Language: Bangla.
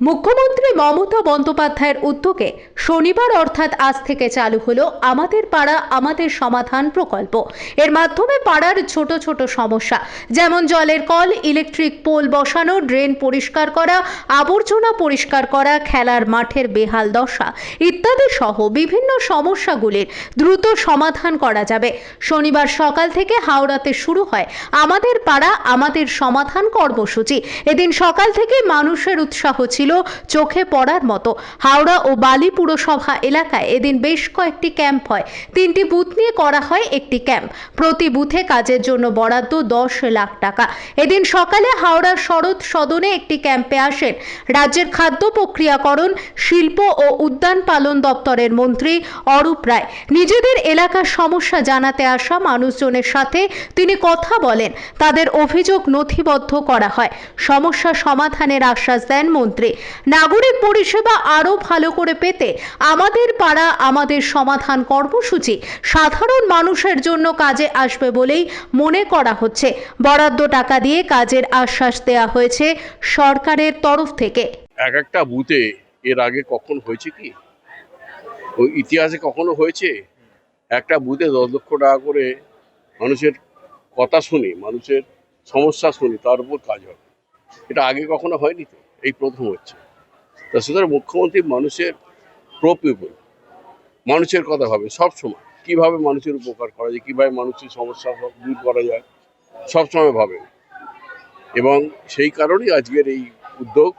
মুখ্যমন্ত্রী মমতা বন্দ্যোপাধ্যায়ের উদ্যোগে শনিবার অর্থাৎ আজ থেকে চালু হলো আমাদের পাড়া, আমাদের সমাধান প্রকল্প। এর মাধ্যমে পাড়ার ছোট ছোট সমস্যা, যেমন জলের কল, ইলেকট্রিক পোল বসানো, ড্রেন পরিষ্কার করা, আবর্জনা পরিষ্কার করা, খেলার মাঠের বেহাল দশা ইত্যাদি সহ বিভিন্ন সমস্যাগুলির দ্রুত সমাধান করা যাবে। শনিবার সকাল থেকে হাওড়াতে শুরু হয় আমাদের পাড়া, আমাদের সমাধান কর্মসূচি। এদিন সকাল থেকে মানুষের উৎসাহ ছিল চোখে পড়ার মতো। হাওড়া ও বালি পুরসভা এলাকায় এদিন বেশ কয়েকটি ক্যাম্প হয়। তিনটি বুথ নিয়ে করা হয় একটি ক্যাম্প। প্রতি বুথে কাজের জন্য বরাদ্দ দশ লাখ টাকা। এদিন সকালে হাওড়ার শরৎ সদনে একটি ক্যাম্পে আসেন রাজ্যের খাদ্য প্রক্রিয়াকরণ, শিল্প ও উদ্যান পালন দপ্তরের মন্ত্রী অরূপ রায়। নিজেদের এলাকার সমস্যা জানাতে আসা মানুষজনের সাথে তিনি কথা বলেন। তাদের অভিযোগ নথিবদ্ধ করা হয়। সমস্যা সমাধানের আশ্বাস দেন মন্ত্রী। নাগরিক পরিষেবা আরও ভালো করে পেতে আমাদের পাড়া, আমাদের সমাধান কর্মসূচি সাধারণ মানুষের জন্য কাজে আসবে বলেই মনে করা হচ্ছে। বরাদ্দ টাকা দিয়ে কাজের আশ্বাস দেওয়া হয়েছে সরকারের তরফ থেকে। এক একটা বুথে এর আগে কখন হয়েছে কি? ওই ইতিহাসে কখনো হয়েছে? একটা বুথে দশ লক্ষ টাকা করে মানুষের কথা শুনি, মানুষের সমস্যা শুনি, তার উপর কাজ হবে এটা আগে কখনো হয়নি তো, এই প্রথম হচ্ছে। তা সুতরাং মুখ্যমন্ত্রী মানুষের প্রো পিপুল মানুষের কথা ভাবে সবসময় কীভাবে মানুষের উপকার করা যায়, কীভাবে মানুষের সমস্যা দূর করা যায় সবসময় ভাবে। এবং সেই কারণেই আজকের এই উদ্যোগ